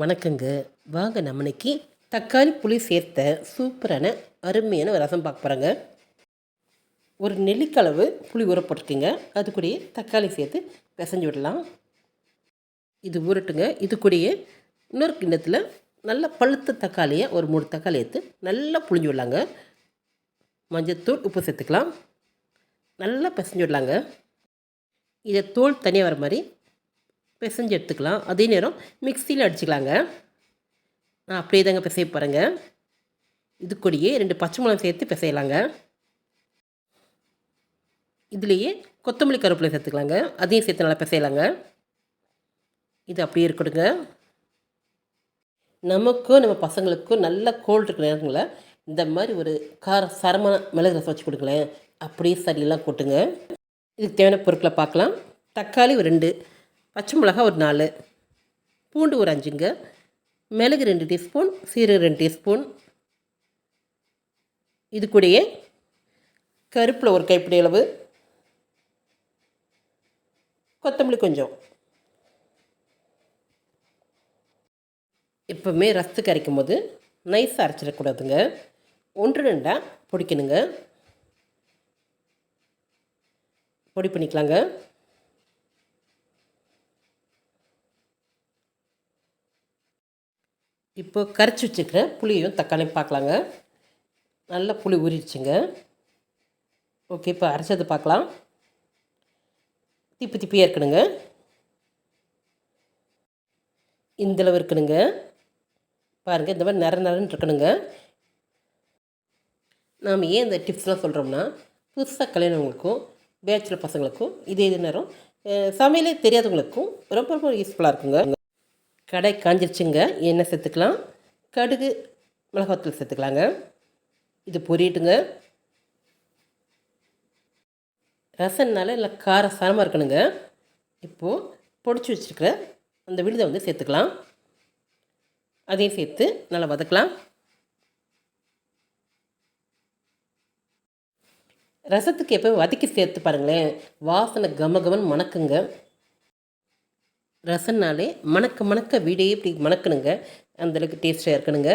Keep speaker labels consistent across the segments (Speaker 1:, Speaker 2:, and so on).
Speaker 1: வணக்கங்க. வாங்க நம்ம இன்னைக்கு தக்காளி புளி சேர்த்த சூப்பரான அருமையான ஒரு ரசம் பார்க்க போகிறோங்க ஒரு நெல்லிக்களவு புளி ஊற போட்டிருக்கீங்க. அது கூடயே தக்காளி சேர்த்து பிசைஞ்சு விடலாம். இது ஊறட்டுங்க. இது கூடயே இன்னொரு கிண்ணத்தில் நல்ல பழுத்த தக்காளியை ஒரு மூணு தக்காளி எடுத்து நல்லா புளிஞ்சு விடலாங்க. மஞ்சத்தூள் உப்பு சேர்த்துக்கலாம். நல்லா பிசைஞ்சு விடலாங்க. இதை தோல் தனியாக வர மாதிரி பிசைஞ்சு எடுத்துக்கலாம். அதே நேரம் மிக்சியில் அடிச்சுக்கலாங்க. நான் அப்படியே தாங்க பிசைய போகிறேங்க இது கூடயே ரெண்டு பச்சை மிளகாய் சேர்த்து பிசையலாங்க. இதுலேயே கொத்தமல்லி கருவேப்பிலை சேர்த்துக்கலாங்க. அதையும் சேர்த்து நல்லா பிசையலாங்க. இது அப்படியே இருக்கட்டுங்க. நமக்கும் நம்ம பசங்களுக்கும் நல்ல கோல்டு இருக்கிற நேரங்களில் இந்த மாதிரி ஒரு கார சரமான மிளகு ரசம் வச்சு கொடுங்களேன். அப்படியே சரியெல்லாம் கொட்டுங்க. இதுக்கு தேவையான பொருட்களை பார்க்கலாம். தக்காளி ஒரு ரெண்டு. பச்சை மிளகா ஒரு நாலு பூண்டு ஒரு அஞ்சுங்க மிளகு ரெண்டு டீஸ்பூன் சீரகம் ரெண்டு டீஸ்பூன். இது கூடயே கருப்பில் ஒரு கைப்பிடி அளவு கொத்தமல்லி கொஞ்சம். எப்போவுமே ரசத்துக்கு அரைக்கும் போது நைஸாக அரைச்சிடக்கூடாதுங்க. ஒன்று ரெண்டாக பொடிக்கணுங்க. பொடி பண்ணிக்கலாங்க. இப்போ கரைச்சி வச்சுக்கிறேன் புளியும் தக்காளியும் பார்க்கலாங்க. நல்லா புளி ஊறிடுச்சுங்க. ஓகே இப்போ அரைச்சது பார்க்கலாம். திப்பி திப்பியாக இருக்கணுங்க. இந்தளவு இருக்கணுங்க. பாருங்கள் இந்த மாதிரி நிற நிறன்னு இருக்கணுங்க. நாம் ஏன் இந்த டிப்ஸ்லாம் சொல்கிறோம்னா புதுசாக கல்யாணவங்களுக்கும் பேச்சுலர் பசங்களுக்கும் இதே இது நேரம் சமையலே தெரியாதவங்களுக்கும் ரொம்ப ரொம்ப யூஸ்ஃபுல்லாக இருக்குங்க. கடை காஞ்சிருச்சுங்க. எண்ணெய் சேர்த்துக்கலாம். கடுகு மிளகாத்தூள் சேர்த்துக்கலாங்க. இது பொரியட்டுங்க. ரசம்னால இல்லை கார சாரமாக இருக்கணுங்க. இப்போது பொடிச்சு வச்சுருக்கிற அந்த விழுதை வந்து சேர்த்துக்கலாம். அதையும் சேர்த்து நல்லா வதக்கலாம். ரசத்துக்கு எப்போ வதக்கி சேர்த்து பாருங்களேன். வாசனை கம கமன் மணக்குங்க. ரசம்னாலே மணக்க மணக்க வீடே இப்படி மணக்கணுங்க. அந்தளவுக்கு டேஸ்ட்டாக இருக்கணுங்க.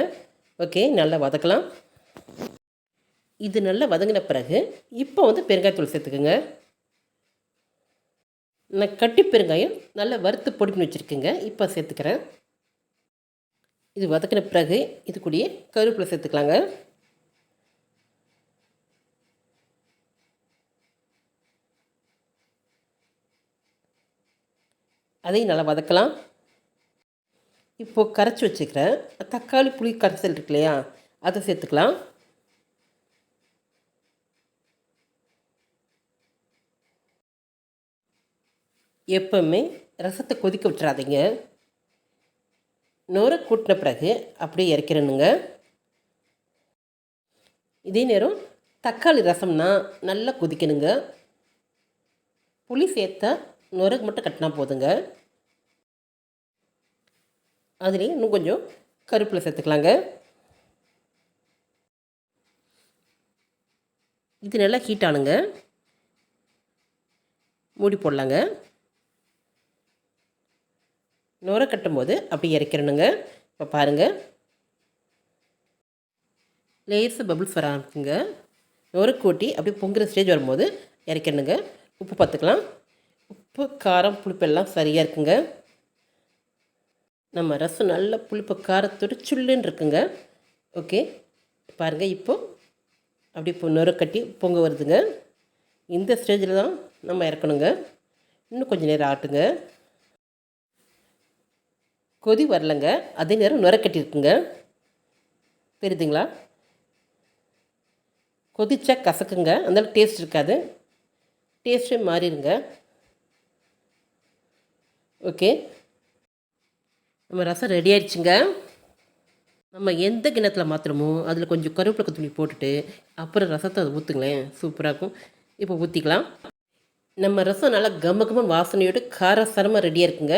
Speaker 1: ஓகே நல்லா வதக்கலாம். இது நல்லா வதங்கின பிறகு இப்போ வந்து பெருங்காயத்தூள் சேர்த்துக்குங்க. நான் கட்டி பெருங்காயம் நல்லா வறுத்து பொடி பண்ணி வச்சுருக்கேங்க. இப்போ சேர்த்துக்கிறேன். இது வதக்கின பிறகு இது கூடயே கருவேப்பிலை சேர்த்துக்கலாங்க. அதையும் நல்லா வதக்கலாம். இப்போது கரைச்சி வச்சுக்கிறேன். தக்காளி புளி கரைசல் இருக்கு இல்லையா? அதை சேர்த்துக்கலாம். எப்பவுமே ரசத்தை கொதிக்க விட்டுறாதீங்க. நுர கூட்டின பிறகு அப்படியே இறக்கிறணுங்க இதே நேரம் தக்காளி ரசம்னா நல்லா கொதிக்கணுங்க. புளி சேர்த்தா நுரகு மட்டும் கட்டினா போதுங்க. அதுலேயும் இன்னும் கொஞ்சம் கருப்பில் சேர்த்துக்கலாங்க. இது நல்லா ஹீட் ஆனுங்க. மூடி போடலாங்க. நுர கட்டும்போது அப்படி இறக்கிறணுங்க இப்போ பாருங்கள் லேசு பபுள்ஸ் வர ஆரம்பிக்குங்க. நுர கூட்டி அப்படியே பொங்குற ஸ்டேஜ் வரும்போது இறக்கணுங்க உப்பு பார்த்துக்கலாம். உப்பு காரம் புளிப்பெல்லாம் சரியாக இருக்குங்க. நம்ம ரசம் நல்ல புளிப்பு காரத்தோட சுள்ளுன்னு இருக்குங்க. ஓகே பாருங்கள் இப்போது அப்படி இப்போ நுர பொங்க வருதுங்க. இந்த ஸ்டேஜில் தான் நம்ம இறக்கணுங்க. இன்னும் கொஞ்சம் நேரம் ஆட்டுங்க. கொதி வரலங்க. அதே நேரம் நுர கட்டியிருக்குங்க தெரியுதுங்களா? கொதிச்சா கசக்குங்க. அந்தளவுக்கு டேஸ்ட் இருக்காது. டேஸ்ட்டே மாறிடுங்க. ஓகே. நம்ம ரசம் ரெடி ஆயிடுச்சுங்க. நம்ம எந்த கிணத்துல மாற்றுறோமோ அதில் கொஞ்சம் கருவேப்பிலை துணி போட்டுட்டு அப்புறம் ரசத்தை அதை ஊற்றுங்களேன் சூப்பராக இருக்கும். இப்போ ஊற்றிக்கலாம் நம்ம ரசம் நல்லா கம கம வாசனையோடு காரசாரமாக ரெடியாக இருக்குங்க.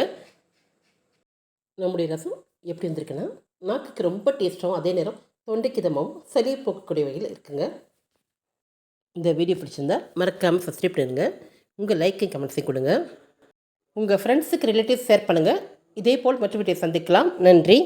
Speaker 1: நம்முடைய ரசம் எப்படி வந்திருக்குன்னா நாக்குக்கு ரொம்ப டேஸ்ட்டாகவும் அதே நேரம் தொண்டைக்கிதமாகவும் சளியை போக்கக்கூடிய வகையில் இருக்குங்க. இந்த வீடியோ பிடிச்சிருந்தா மறக்காமல் சப்ஸ்கிரைப் பண்ணுங்க உங்கள் லைக்கையும் கமெண்ட்ஸையும் கொடுங்க. உங்கள் ஃப்ரெண்ட்ஸுக்கு ரிலேட்டிவ்ஸ் ஷேர் பண்ணுங்கள் இதே போல் மற்ற வீட்டை சந்திக்கலாம். நன்றி.